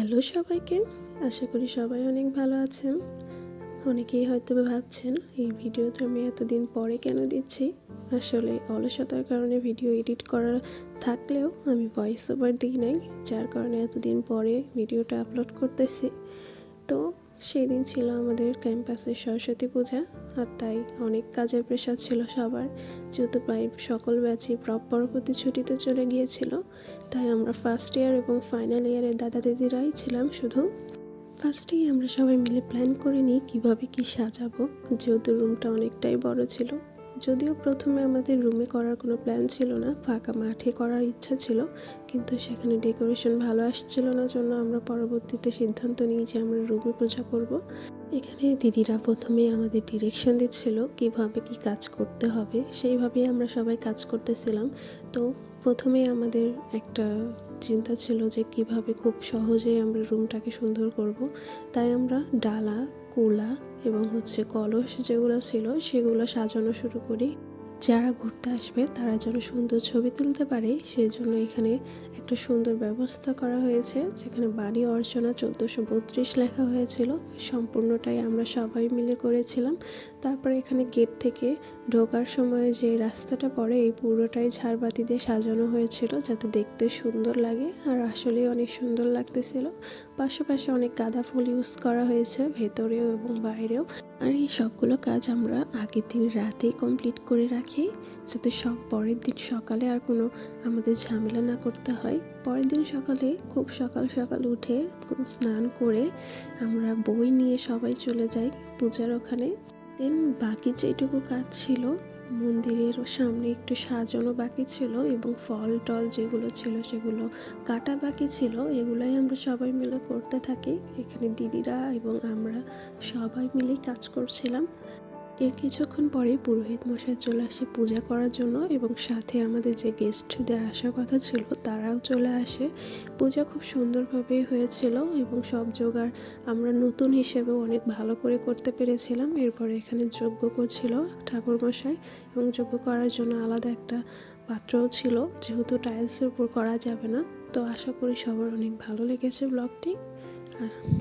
Hello সবাইকে। আশা করি সবাই অনেক ভালো আছেন। অনেকেই হয়তো ভাবছেন, এই ভিডিওটা আমি এতদিন পরে কেন দিচ্ছি? আসলে অলসতার কারণে ভিডিও এডিট করার থাকলেও আমি ভয়েস ওভার দিই নাই, যার কারণে এতদিন পরে ভিডিওটা আপলোড করতেছি। তো সেই দিন ছিল আমাদের ক্যাম্পাসের সরস্বতী পূজা, আর তাই অনেক কাজের প্রেশার ছিল সবার। যেহেতু প্রায় সকল ব্যাচই প্র- পরবর্তী ছুটিতে চলে গিয়েছিল, তাই আমরা ফার্স্ট ইয়ার এবং ফাইনাল ইয়ারের দাদা দিদিরাই ছিলাম শুধু। ফার্স্টেই আমরা সবাই মিলে প্ল্যান করে নিই কীভাবে কী সাজাবো, যেহেতু রুমটা অনেকটাই বড় ছিল। যদিও প্রথমে আমাদের রুমে করার কোনো প্ল্যান ছিল না, ফাঁকা মাঠে করার ইচ্ছা ছিল, কিন্তু সেখানে ডেকোরেশন ভালো আসছিল না জন্য আমরা পরবর্তীতে সিদ্ধান্ত নিই যে আমরা রুমে পূজা করব। এখানে দিদিরা প্রথমে আমাদের ডিরেকশন দিচ্ছিল, কীভাবে কি কাজ করতে হবে, সেইভাবেই আমরা সবাই কাজ করতেছিলাম। তো প্রথমে আমাদের একটা চিন্তা ছিল যে কীভাবে খুব সহজেই আমরা রুমটাকে সুন্দর করব। তাই আমরা ডালা, কুলা এবং হচ্ছে কলস যেগুলো ছিল সেগুলো সাজানো শুরু করি। যারা ঘুরতে আসবে, তারা যেন সুন্দর ছবি তুলতে পারে। সেই জন্য এখানে একটা সুন্দর ব্যবস্থা করা হয়েছে, যেখানে বাড়ি অর্চনা চোদ্দোশো বত্রিশ লেখা হয়েছিল। সম্পূর্ণটাই আমরা সবাই মিলে করেছিলাম। তারপরে এখানে গেট থেকে ঢোকার সময় যে রাস্তাটা পড়ে, এই পুরোটাই ঝাড়বাতি দিয়ে সাজানো হয়েছিল, যাতে দেখতে সুন্দর লাগে আর আসলেই অনেক সুন্দর লাগতেছিল। পাশাপাশি অনেক গাঁদা ফুল ইউজ করা হয়েছে, ভেতরেও এবং বাইরেও। আর এই সবগুলো কাজ আমরা আগের দিন রাতেই কমপ্লিট করে রাখি, যাতে সব পরের দিন সকালে আর কোনো আমাদের ঝামেলা না করতে হয়। পরের দিন সকালে খুব সকাল সকাল উঠে স্নান করে আমরা বই নিয়ে সবাই চলে যাই পূজার ওখানে। দেন বাকি যেটুকু কাজ ছিল মন্দিরের সামনে একটু সাজানো বাকি ছিল এবং ফল টল যেগুলো ছিল সেগুলো কাটা বাকি ছিল, এগুলাই আমরা সবাই মিলে করতে থাকি। এখানে দিদিরা এবং আমরা সবাই মিলেই কাজ করছিলাম। এর কিছুক্ষণ পরে পুরোহিত মশাই চলে আসে পূজা করার জন্য এবং সাথে আমাদের যে গেস্টদের আসার কথা ছিল, তারাও চলে আসে। পূজা খুব সুন্দরভাবে হয়েছিল এবং সব জোগাড় আমরা নতুন হিসেবেও অনেক ভালো করে করতে পেরেছিলাম। এরপরে এখানে যজ্ঞ করছিল ঠাকুর মশাই এবং যজ্ঞ করার জন্য আলাদা একটা পাত্রও ছিল। যেহেতু টাইলসের উপর করা যাবে না, তো আশা করি সবার অনেক ভালো লেগেছে ব্লগটি আর